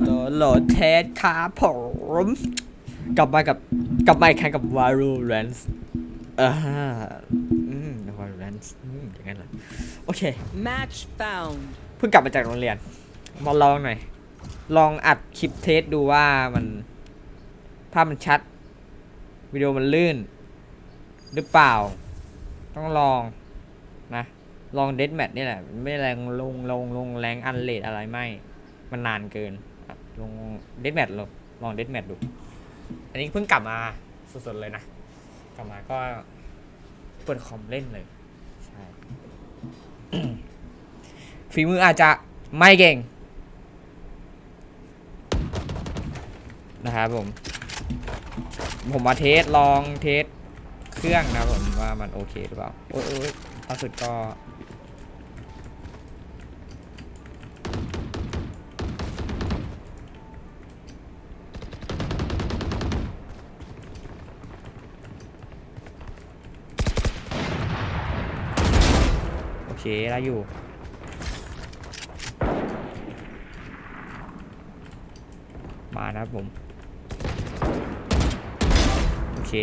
โหลโหลเทสครับผม กลับมากับกลับมาอีกครั้งกับ Valorant อ่าอืม Valorant อืมอย่างนั้นเหรอโอเค Match found. เพิ่งกลับมาจากโรงเรียน มาลองหน่อย ลองอัดคลิปเทสดูว่ามันภาพมันชัด วิดีโอมันลื่น หรือเปล่า ต้องลองนะ ลองเด d แมทนี่แหละ ไม่แรงลงลงลงแรงอันเลดอะไรไม่ มันนานเกินอะ ลงเด d แมทลองลองเด d แมทดู อันนี้เพิ่งกลับมาสดๆเลยนะ กลับมาก็เปิดคอมเล่นเลย ใช่ฝีมืออาจจะไม่เก่ง นะครับผม ผมมาเทสลองเทสเครื่องนะผมว่ามันโอเคหรือเปล่า โอ้ยโอ้ยล่าสุดก็ เคได้อยู่ มานะครับผม โอเค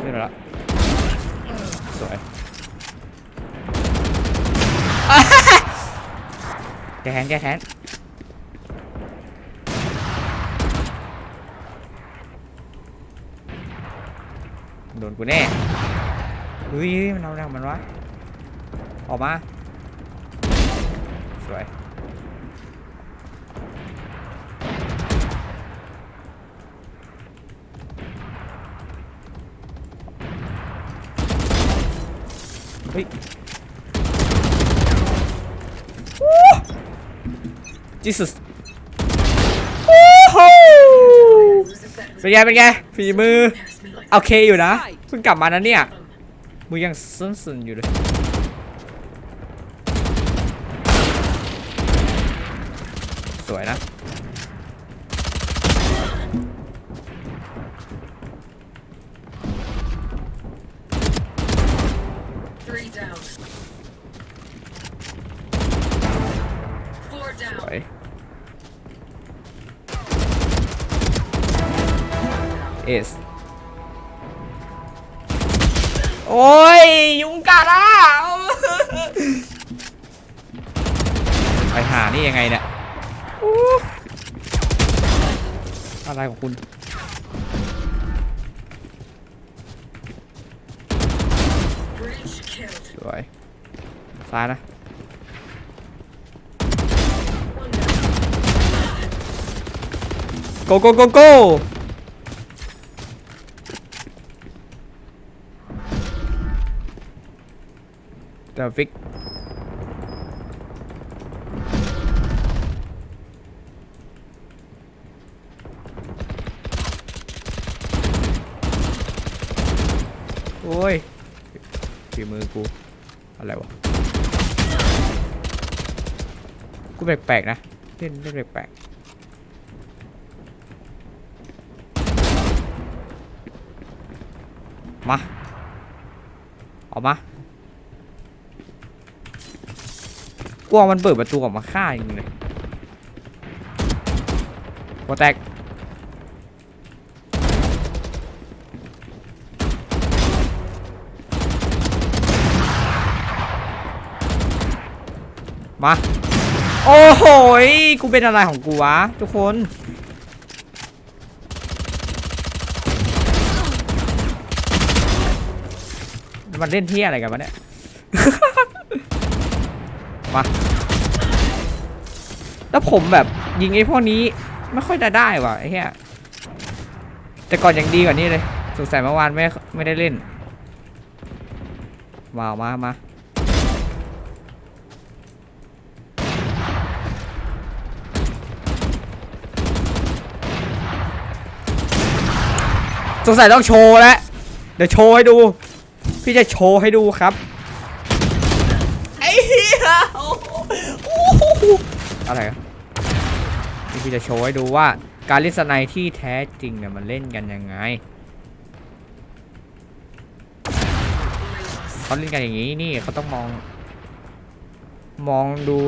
ขึ้นมาแล้วสวยแกแค้นแกแค้นโดนกูแน่ เฮ้ยมันเอาอะไรงมันวะ ออกมา สวย เฮ้ยจิสุสโอ้โหเป็นไงเป็นไงฝีมือ โอเคอยู่นะเพิ่งกลับมานะเนี่ย มือยังสั่นๆอยู่เลย สวยนะ Three down. Four ส down. วยเอส โอ้ย ยุงกัดอะไปหานี่ยังไงเนี่ยอะไรของคุณ สวย ซ้ายนะ One down. โก โกโกโกเดยวฟิกโอ้ยฝีมือกู อะไรวะ กูแปลกๆนะ เล่นเล่นแปลกๆมา ออกมาก ลัวมันเปิดประตูออกมาฆ่าจริงเลยหัวแตกมา โอ้โหกูเป็นอะไรของกูวะ ทุกคน มันเล่นเที่อะไรกันวะเนี่ย มา แล้วผมแบบยิงไอ้พวกนี้ไม่ค่อยจะได้ว่ะไอ้เหี้ยแต่ก่อนยังดีกว่านี้เลยสงสัยเมื่อวานไม่ไม่ได้เล่นมาเอามามาสงสัยต้องโชว์แล้ว เดี๋ยวโชว์ให้ดู พี่จะโชว์ให้ดูครับ ไอ้เหี้ย อะไรนี่พี่จะโชว์ให้ดูว่าการเล่นสไนที่แท้จริงเนี่ยมันเล่นกันยังไงเขาเล่นกันอย่างนี้นี่เขาต้องมอง มองดู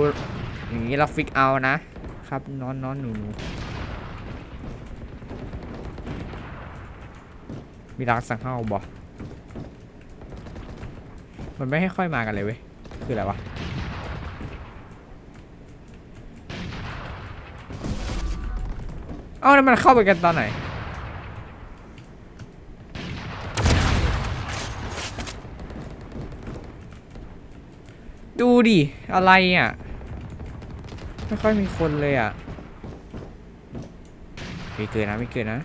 อย่างนี้เราฟิกเอานะครับนอนนอนหนูหนูมีรักสังเฮาบอมันไม่ให้ค่อยมากันเลยเว้ย คืออะไรวะ อ้าแล้วมันเข้าไปกันตอนไหน ดูดิ อะไรอะ ไม่ค่อยมีคนเลยอะไม่เกินนะไม่เกินนะ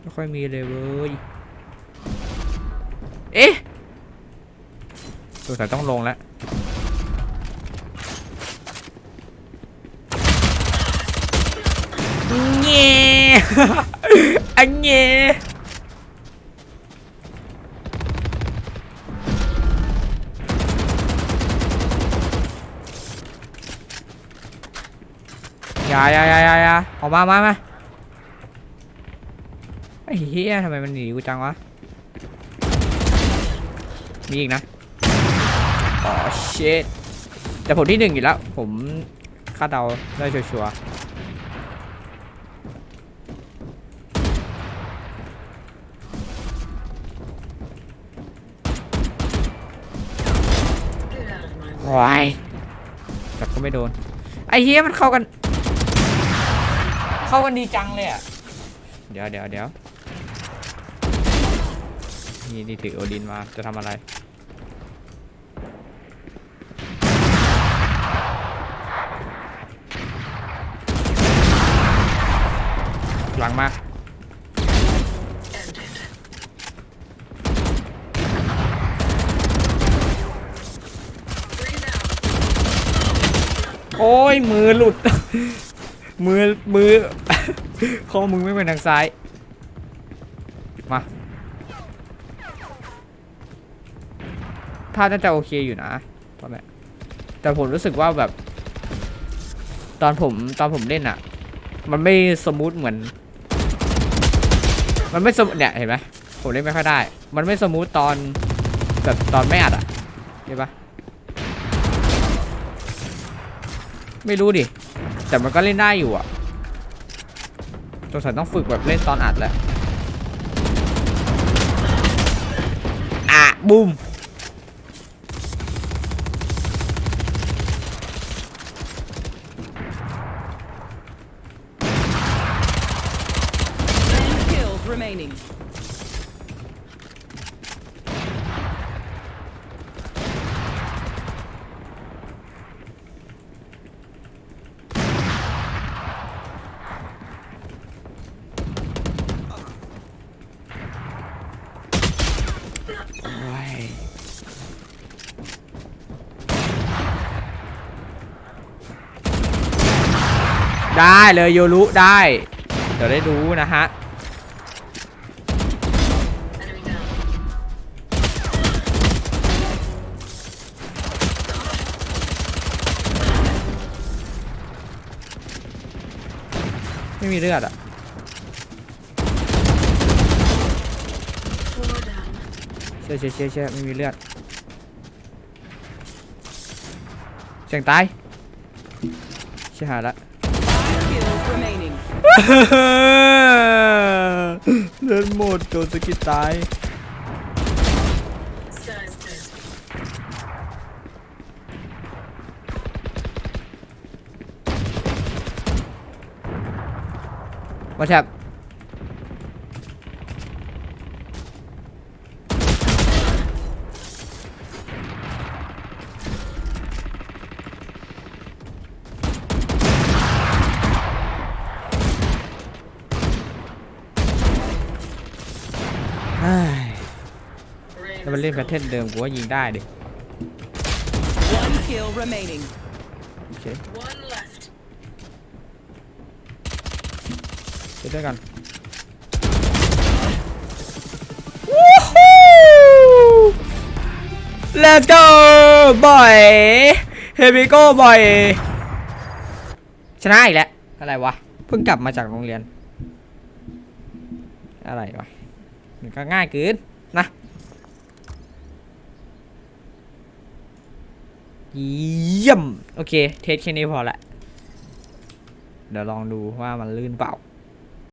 ไม่ค่อยมีเลยเว้ย เอ๊ะสงสัยต้องลงแล้วเงี้ยอันเงี้ยอย่าอย่าอย่าอย่าอย่าออกมามามาไอ้เหี้ยทำไมมันหนีกูจังวะ มีอีกนะอ๋อ shit แต่ผมที่หนึ่งอยู่แล้ว ผมคาดเดาได้ชัวร์ๆ Get out of my way. วายแต่ก็ไม่โดน ไอ้เฮียมันเข้ากัน เข้ากันดีจังเลยอะ เดี๋ยวเดี๋ยวเดี๋ยว นี่นี่ถือโอดินมาจะทำอะไร หลังมาโอ้ย มือหลุด มือ มือ ข้อมือไม่เป็นทางซ้าย มา ภาพน่าจะโอเคอยู่นะตอนนี้แต่ผมรู้สึกว่าแบบ ตอนผมตอนผมเล่นอะมันไม่สมูทเหมือน มันไม่สมูทเนี่ยเห็นไหมผมเล่นไม่ค่อยได้ มันไม่สมูทตอนแบบตอนไม่อัดอะเห็นปะไม่รู้ดิ แต่มันก็เล่นได้อยู่อะสงสัยต้องฝึกแบบเล่นตอนอัดแหละอะบูม Ten kills remaining. โอ้ยได้เลยโยรุได้ เดี๋ยวได้รู้นะฮะ ไม่มีเลือดอะ Four down. เชื่อเชื่อเชื่อเชื่อไม่มีเลือด เสียงตายเชื่อหาละ Five kills remaining. เลือดหมดโดนสกิดตาย มาแทบเฮ้ย Rain แล้วมันเล่นแพท is เทิร์นเดิมกูว่ายิงได้ดิ One kill remaining. โอเค One left. ไปด้วยกันวู้ฮู้ Let's go boy Here we go boy ชนะอีกแล้ว อะไรวะผพิ่งกลับมาจากโรงเรียน อะไรวะ มันก็ง่ายเกินนะเยี่ยม โอเค เทสแค่นี้พอละ เดี๋ยวลองดูว่ามันลื่นเปล่า